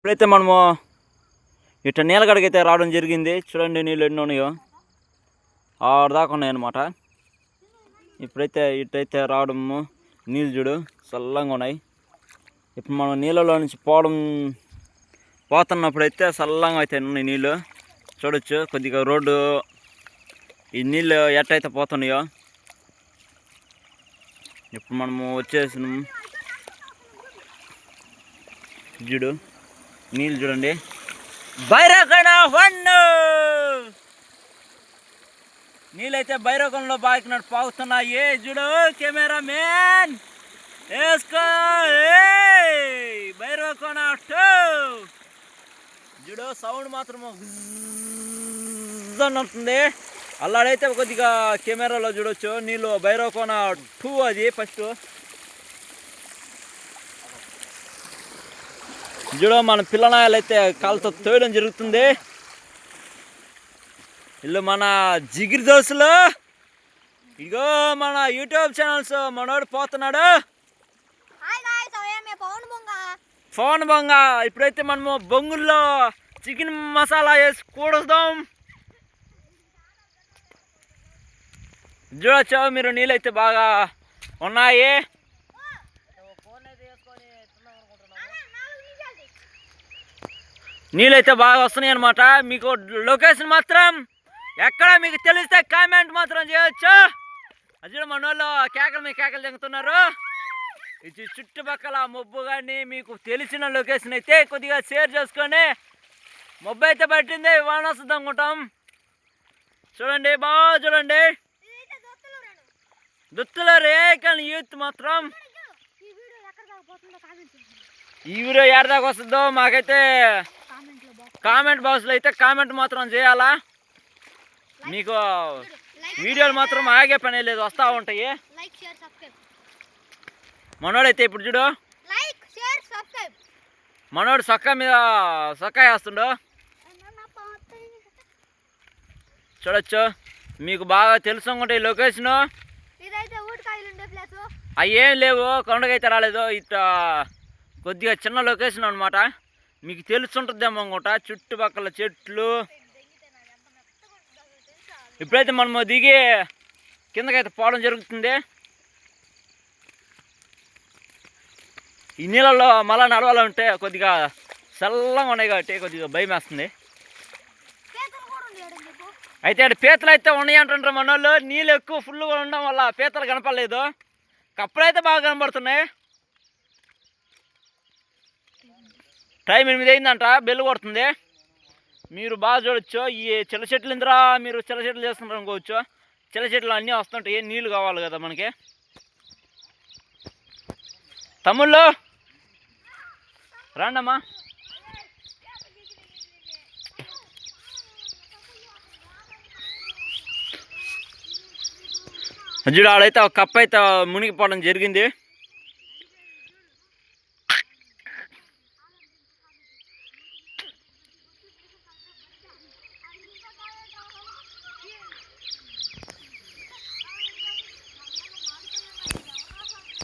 ఇప్పుడైతే మనము ఇట్లా నీలగడకైతే రావడం జరిగింది. చూడండి నీళ్ళు ఎన్ని ఉన్నాయో. ఆరు దాకా ఉన్నాయన్నమాట. ఇప్పుడైతే ఇటైతే రావడము. నీళ్ళు చూడు చల్లంగా ఉన్నాయి. ఇప్పుడు మనం నీళ్ళలో నుంచి పోవడం పోతున్నప్పుడు అయితే చల్లంగా అయితే ఉన్నాయి నీళ్ళు. చూడొచ్చు కొద్దిగా రోడ్డు ఈ నీళ్ళు ఎట్టయితే పోతున్నాయో. ఇప్పుడు మనము వచ్చేసినాం. చూడు. నీళ్ళు చూడండి. బైరకొండ వన్ నీళ్ళైతే బైరకంలో బాకినట్టు పాగుతున్నాయి చూడు కెమెరా మ్యాన్ వేసుకో బైరకొండ చూడు సౌండ్ మాత్రం ఉంటుంది అల్లాడైతే కొద్దిగా కెమెరాలో చూడొచ్చు. నీళ్ళు బైరకోన టూ అది ఫస్ట్. చూడు మన పిల్లనాయలు అయితే కాలుతో తోయడం జరుగుతుంది. ఇల్లు మన జిగిరి దోశలు ఇదిగో మన యూట్యూబ్ ఛానల్స్ మనోడు పోతున్నాడు. పవన్ బొంగ. ఇప్పుడైతే మనము బొంగుల్లో చికెన్ మసాలా వేసి కూడదాం చూడొచ్చు మీరు నీళ్ళైతే బాగా ఉన్నాయి. నీళ్ళైతే బాగా వస్తున్నాయి అనమాట మీకు లొకేషన్ మాత్రం ఎక్కడ మీకు తెలిస్తే కామెంట్ మాత్రం చేయొచ్చు. అది మన వాళ్ళు కేకలు మీ కేకలు దిగుతున్నారు ఇది చుట్టుపక్కల మబ్బు కానీ మీకు తెలిసిన లొకేషన్ అయితే కొద్దిగా షేర్ చేసుకొని మబ్బు అయితే పట్టింది వాన వస్తుంది అనుకుంటాం. చూడండి బాగా చూడండి. ఇదైతే దోస్తులు దుత్తులో రేకల్ యూత్ మాత్రం ఈ వీడియో ఎక్కడ దాకా ఎడదాకా వస్తుందో మాకైతే కామెంట్ బాక్స్లో అయితే కామెంట్ మాత్రం చేయాలా? మీకు వీడియోలు మాత్రం ఆగే పని లేదు వస్తూ ఉంటాయి. మనోడైతే ఇప్పుడు చూడు. మనోడు సొక్క మీద సొక్క వేస్తుండు. చూడొచ్చు. మీకు బాగా తెలుసు అనుకుంటే ఈ లొకేషను. అవి ఏం లేవు కొండకైతే రాలేదు. ఇట్లా కొద్దిగా చిన్న లొకేషన్ అనమాట మీకు తెలుసుంటుందేమో అనుకుంటా చుట్టుపక్కల చెట్లు. ఇప్పుడైతే మనము దిగి కిందకైతే పోవడం జరుగుతుంది. ఈ నీళ్ళల్లో మళ్ళా నడవాలంటే కొద్దిగా చల్లగా ఉన్నాయి కాబట్టి కొద్దిగా భయం వేస్తుంది. అయితే ఆడ పీతలు అయితే ఉన్నాయి అంటుంటారు మన వాళ్ళు నీళ్ళు ఎక్కువ ఫుల్గా ఉండడం వల్ల పీతలు కనపడలేదు. కప్పులు అయితే బాగా కనపడుతున్నాయి టైం ఎనిమిది అయిందంట బెల్లు కొడుతుంది. మీరు బాగా చూడొచ్చు. ఈ చిల్ల చెట్లు ఇందిరా మీరు చిల్ల చెట్లు చేస్తున్నారు అనుకోవచ్చు. చిల్ల చెట్లు అన్నీ వస్తుంటాయి. నీళ్ళు కావాలి కదా మనకి? తమ్ముళ్ళు రాండమ్మా. చూడు ఆడైతే ఒక కప్ అయితే మునిగిపోవడం జరిగింది.